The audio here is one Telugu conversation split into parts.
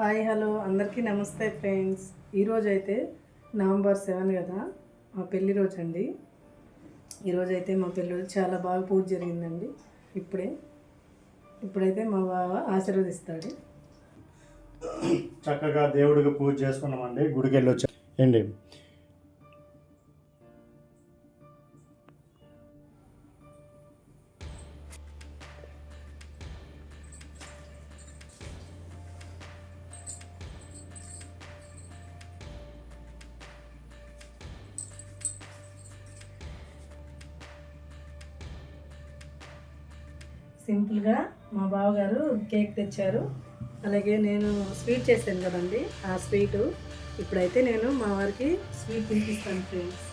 Hi hello. అందరికీ నమస్తే ఫ్రెండ్స్. ఈరోజు అయితే నవంబర్ సెవెన్ కదా మా పెళ్ళి రోజు అండి ఈరోజు అయితే మా పెళ్ళి రోజు చాలా బాగా పూజ జరిగిందండి. ఇప్పుడే ఇప్పుడైతే మా బావ ఆశీర్వదిస్తాడు. చక్కగా దేవుడికి పూజ చేసుకున్నామండి గుడికి వెళ్ళి ఏంటి సింపుల్గా మా బావగారు కేక్ తెచ్చారు. అలాగే నేను స్వీట్ చేశాను కదండి ఆ స్వీటు. ఇప్పుడైతే నేను మా వారికి స్వీట్ తినిపిస్తాను ఫ్రెండ్స్.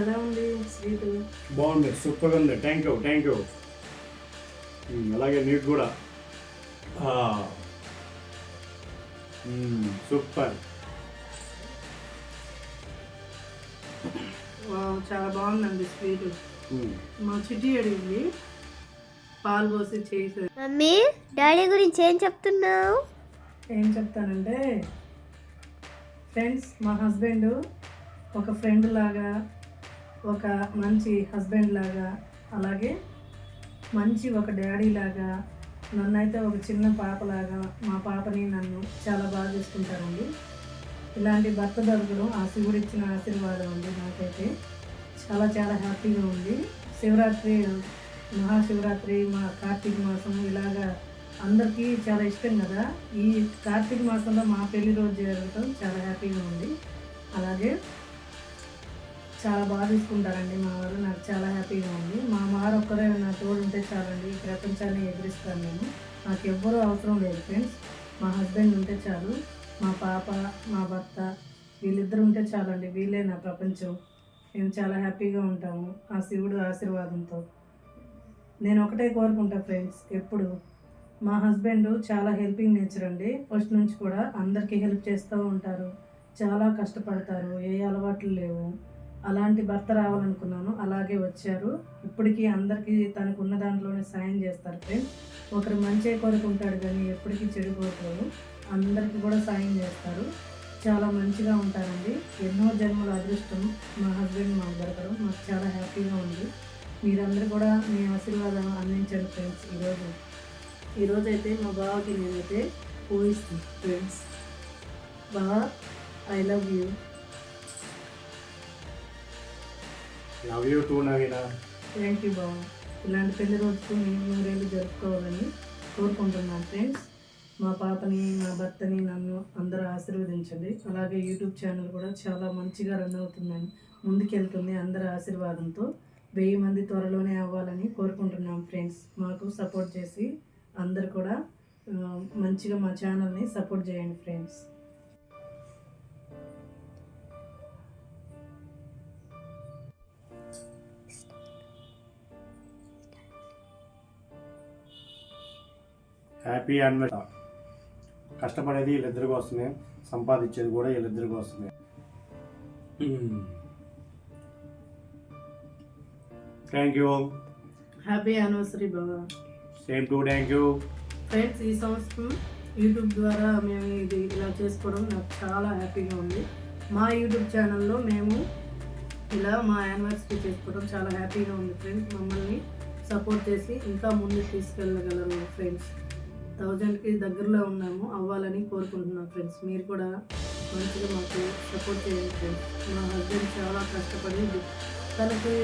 ఎలా ఉంది స్వీటు? బాగుంది సూపర్ ఉంది. Thank you thank you. అలాగే నీకు కూడా. సూపర్. చాలా బాగుందండి స్వీట్. మా చిట్టి అడిగింది పాలు పోసి చేసి మమ్మీ డాడీ గురించి ఏం చెప్తున్నావు? ఏం చెప్తానంటే ఫ్రెండ్స్ మా హస్బెండ్ ఒక ఫ్రెండ్ లాగా ఒక మంచి హస్బెండ్ లాగా అలాగే మంచి ఒక డాడీ లాగా నన్నైతే ఒక చిన్న పాపలాగా మా పాపని నన్ను చాలా బాగా చూసుకుంటారండి. ఇలాంటి భర్త దొరకడం ఆ శివుడు ఇచ్చిన ఆశీర్వాదం ఉంది నాకైతే. చాలా చాలా హ్యాపీగా ఉంది. శివరాత్రి మహాశివరాత్రి మా కార్తీక మాసం ఇలాగా అందరికీ చాలా ఇష్టం కదా. ఈ కార్తీక మాసంలో మా పెళ్ళి రోజు జరగటం చాలా హ్యాపీగా ఉంది. అలాగే చాలా బాగా తీసుకుంటారండి మా వారు. నాకు చాలా హ్యాపీగా ఉంది. మా వారు ఒక్కరే నా తోడు ఉంటే చాలండి. ఈ ప్రపంచాన్ని ఎదిరిస్తాను నేను. నాకు ఎవ్వరూ అవసరం లేదు ఫ్రెండ్స్. మా హస్బెండ్ ఉంటే చాలు. మా పాప మా భర్త వీళ్ళిద్దరు ఉంటే చాలండి వీళ్ళే నా ప్రపంచం. మేము చాలా హ్యాపీగా ఉంటాము ఆ శివుడు ఆశీర్వాదంతో. నేను ఒకటే కోరుకుంటా ఫ్రెండ్స్ ఎప్పుడు మా హస్బెండ్ చాలా హెల్పింగ్ నేచర్ అండి. ఫస్ట్ నుంచి కూడా అందరికీ హెల్ప్ చేస్తూ ఉంటారు. చాలా కష్టపడతారు ఏ అలవాట్లు లేవు. అలాంటి భర్త రావాలనుకున్నాను అలాగే వచ్చారు. ఇప్పటికీ అందరికీ తనకు ఉన్న దాంట్లోనే సాయం చేస్తారు ఫ్రెండ్స్. ఒకరు మంచి కోరుకుంటాడు కానీ ఎప్పటికీ చెడు కోరుకోరు అందరికీ కూడా సాయం చేస్తారు. చాలా మంచిగా ఉంటారండి. ఎన్నో జన్మల అదృష్టం మా హస్బెండ్ మాకు దొరకడం మాకు చాలా హ్యాపీగా ఉంది. మీరందరూ కూడా మీ ఆశీర్వాదం అందించండి ఫ్రెండ్స్ ఈరోజు. ఈరోజు అయితే మా బావకి నేనైతే ఊహిస్తాను ఫ్రెండ్స్. బావా I love you. Love you too Naveena thank you బావ. ఇలాంటి పెళ్ళి రోజుకు నేను నూరేళ్ళు జరుపుకోవాలని కోరుకుంటున్నాను ఫ్రెండ్స్. మా పాపని మా భర్తని నన్ను అందరూ ఆశీర్వదించండి. అలాగే యూట్యూబ్ ఛానల్ కూడా చాలా మంచిగా రన్ అవుతుందని ముందుకెళ్తుంది అందరి ఆశీర్వాదంతో. వెయ్యి మంది త్వరలోనే అవ్వాలని కోరుకుంటున్నాం ఫ్రెండ్స్. మాకు సపోర్ట్ చేసి అందరు కూడా మంచిగా మా ఛానల్ని సపోర్ట్ చేయండి ఫ్రెండ్స్. హ్యాపీ అన్వర్ కష్టపడేది వీళ్ళిద్దరి కోసమే సంపాదించేది కూడా వీళ్ళిద్దరి కోసమే. Thank you happy anniversary Baba same to thank you friends ఈ సంవత్సరం యూట్యూబ్ ద్వారా మేము ఇది ఇలా చేసుకోవడం నాకు చాలా హ్యాపీగా ఉంది. మా యూట్యూబ్ ఛానల్లో మేము ఇలా మా యానివర్సరీ చేసుకోవడం చాలా హ్యాపీగా ఉంది ఫ్రెండ్స్ మమ్మల్ని సపోర్ట్ చేసి ఇంకా ముందుకు తీసుకెళ్ళగలరు ఫ్రెండ్స్ థౌజండ్కి దగ్గరలో ఉన్నాము అవ్వాలని కోరుకుంటున్నాం ఫ్రెండ్స్. మీరు కూడా మంచిగా మాకు సపోర్ట్ చేయండి ఫ్రెండ్స్. మా హస్బెండ్ చాలా కష్టపడి తనకి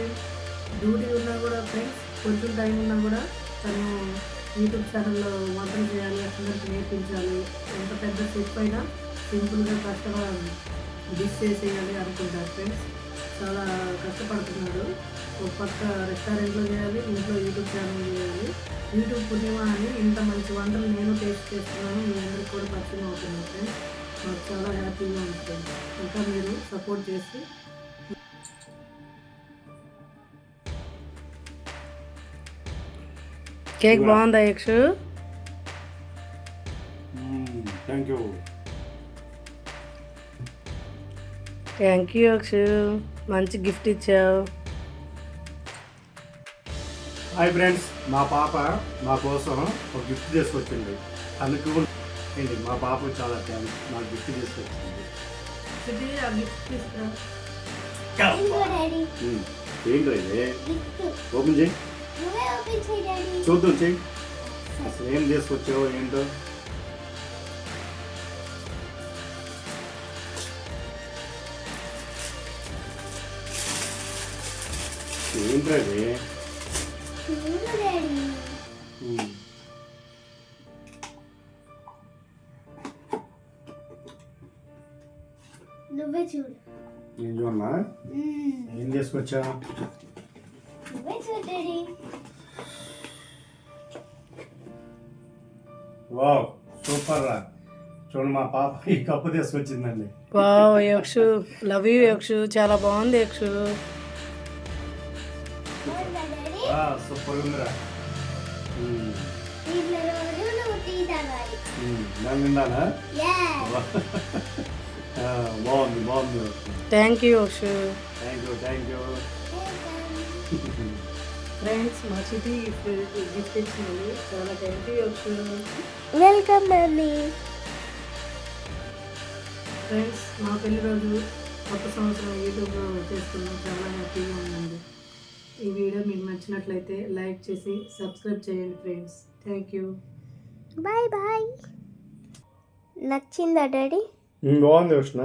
డ్యూటీ ఉన్నా కూడా ఫ్రెండ్స్ కొంచెం టైం ఉన్నా కూడా తను యూట్యూబ్ ఛానల్లో వంటలు చేయాలి అందరికి నేర్పించాలి. ఎంత పెద్ద స్టెప్ అయినా సింపుల్గా కష్టంగా డిష్ చేసేయాలి అనుకుంటారు ఫ్రెండ్స్. చాలా కష్టపడుతున్నాడు. పక్క రెస్టారెంట్లో చేయాలి ఇంట్లో యూట్యూబ్ ఛానల్ చేయాలి. యూట్యూబ్ పుణ్యమా అని ఇంత మంచి వంటలు నేను టేస్ట్ చేస్తున్నాను మీ అందరికి కూడా పరిచయం అవుతున్నాను ఫ్రెండ్స్ నాకు చాలా హ్యాపీగా ఫ్రెండ్స్ ఇంకా మీరు సపోర్ట్ చేసి కేక్ బాగుందా Yakshu? Thank you thank you Yakshu. మంచి గిఫ్ట్ ఇచ్చావు. హాయ్ ఫ్రెండ్స్ మా పాప మా కోసం ఒక గిఫ్ట్ తీసుకొచ్చింది. అందుకు ఏంటి మా పాప చాలా థ్యాంక్స్. మా గిఫ్ట్ తీసుకొచ్చింది. ఏంటో ఇది? ఓపెన్ చేయి. చూద్దాం చెయ్యి. అసలు ఏం తీసుకొచ్చావో ఏంటో? ఏంటో. నువ్వే చూడు. ఏం చూడన్నా మ్మ్. ఏం తీసుకొచ్చా నువ్వే చూడు డాడీ. వావ్ సూపర్ రా. చూడండి మా పాప ఈ కప్పు తీసుకొచ్చిందండి. Wow Yakshu. Love you Yakshu. చాలా బాగుంది యక్షు. సూపర్ ఉందిరా బాగుంది బాగుంది thank you thank you thank you friends మా సిటీ గిఫ్ట్ ఇచ్చినందుకు చాలా thank you Yakshu welcome mummy friends మా పెళ్ళి రోజు కొత్త సంవత్సరం యూట్యూబ్లో చేసుకున్నాం చాలా హ్యాపీగా ఉందండి ఈ వీడియో మీకు నచ్చినట్లయితే లైక్ చేసి సబ్స్క్రైబ్ చేయండి friends. Thank you bye bye. నచ్చిందా డాడీ? బాగుంది ఉష్ణ